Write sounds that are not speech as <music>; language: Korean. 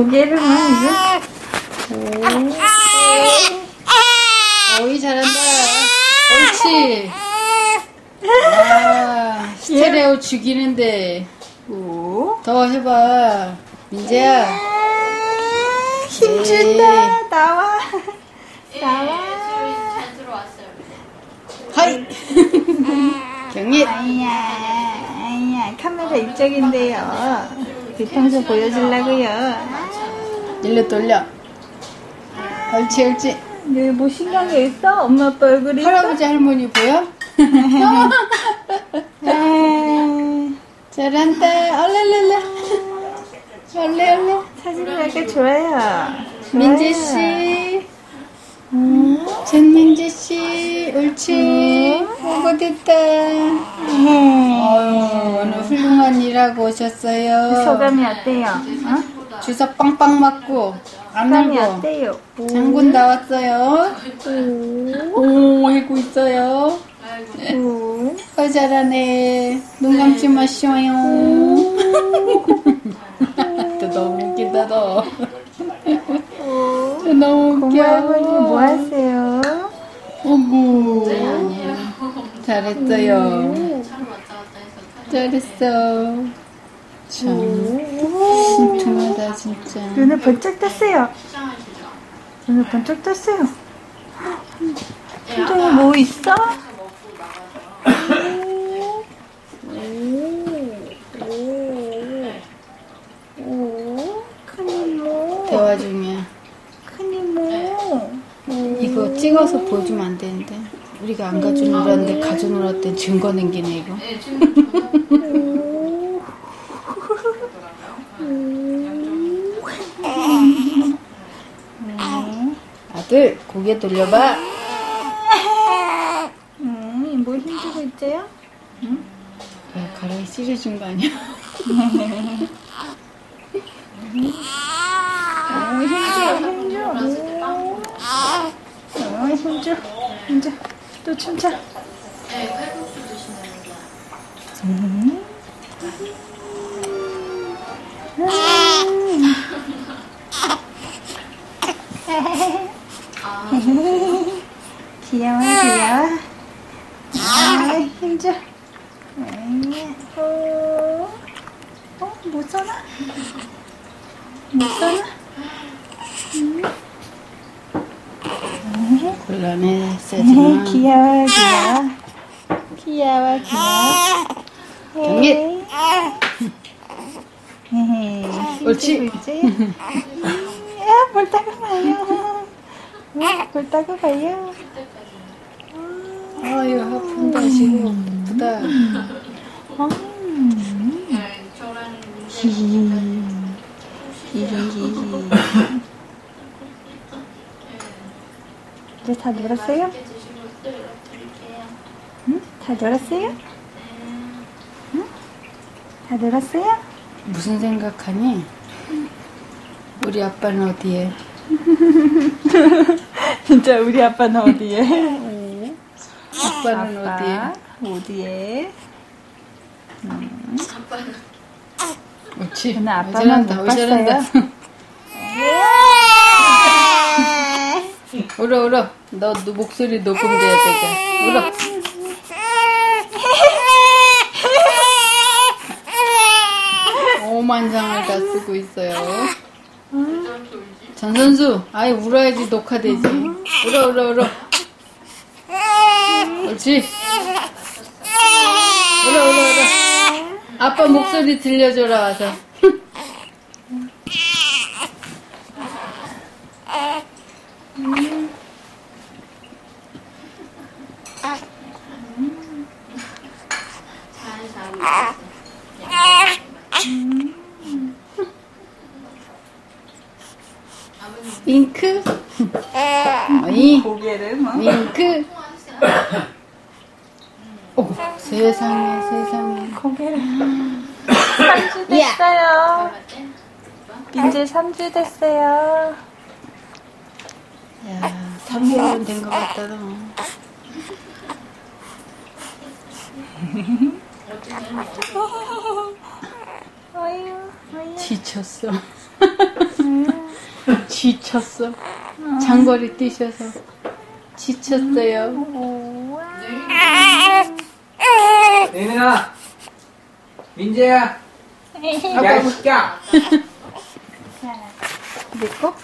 고개를 막 이제 어이 잘한다. 옳지. 아, 스테레오 죽이는데 오 더 해봐. 민재야. 힘준다 나와 나와 잘 들어왔어요. 하이. 경례. 아니야 아니야 카메라 입장인데요 뒤통수 보여주려고요 일로 돌려. 옳지 옳지. 여기 뭐 신기한 게 있어? 엄마 아빠 얼굴이? 할아버지 할머니 보여? 아, <laughs> <laughs> 잘한다. 얼레레레. 얼레 얼레. 사진 약간 좋아요 민재 씨. 전민재 씨. 옳지. 오고 됐다. 어유 오늘 훌륭한 일하고 오셨어요. 소감이 어때요? 어? 주사 빵빵 맞고 안 울고 어때요? 장군 나왔어요. 오 하고 있어요. 오. 어 잘하네. 눈 감지 마셔요. <laughs> 또 너무 웃긴다 너. 또 <laughs> 너무 웃겨. 할머니 뭐 하세요? 어구 <laughs> 잘했어요. 왔다 갔다 해서 잘했어. 참 진짜. 눈을 번쩍 떴어요. 눈을 번쩍 떴어요. 심장에 뭐 있어? 대화 중이야. 큰 이모. 이거 찍어서 보여주면 안 되는데. 우리가 안 가져놀았는데 가져놀았던 증거 남기네 이거. 네, 지금 오. 아들 고개 돌려봐. 음, 뭐 힘주고 있어요? 야, 가랑이 찢어진 거 아니야? 오, 힘줘, 힘줘. 오, 힘줘, 힘줘. 또 춤춰. 네, 돼요. 음. 아, 귀여워, 귀여워. 아. 음, 어, 어, 못 써나? 못 써나? 곤란해 음, 세지마. 귀여워, 귀여워. 귀여워, 귀여워. 경례. 헤헤. 옳지. 옳지. 야, 볼 따고 봐요. 어, 볼 따고 봐요. 아유 아픈다 지금. 음. 네, 저랑 히히. 히 히히히. 이제 다 놀았어요? 응? 다 놀았어요? 응? 다 놀았어요? 무슨 생각하니? 우리 아빠는 어디에? <laughs> 진짜 우리 아빠는 어디에? 아빠는 어디에? 어디에? 옳지. 저는 어, 아빠만 잘한다. 못 어, 잘한다. <laughs> 울어 울어. 너, 너 목소리 녹음돼야 되게. 울어. 오만상을 다 쓰고 있어요. 전 선수, 아예 울어야지 녹화되지. 울어 울어 울어. 옳지. 울어 울어 울어. 아빠 목소리 들려줘라 와서. 아버님, 윙크. 어이. 고개를 뭐? 윙크. 오, 세상에, 세상에. 고개를. 3주 됐어요. 이제 3주 됐어요. 야, 3개월은 된 것 같다, 너. 어휴, 어휴. 지쳤어. 음, 지쳤어. 장거리 뛰셔서 지쳤어요. 예민아 민재야 야이 새끼야 내 거?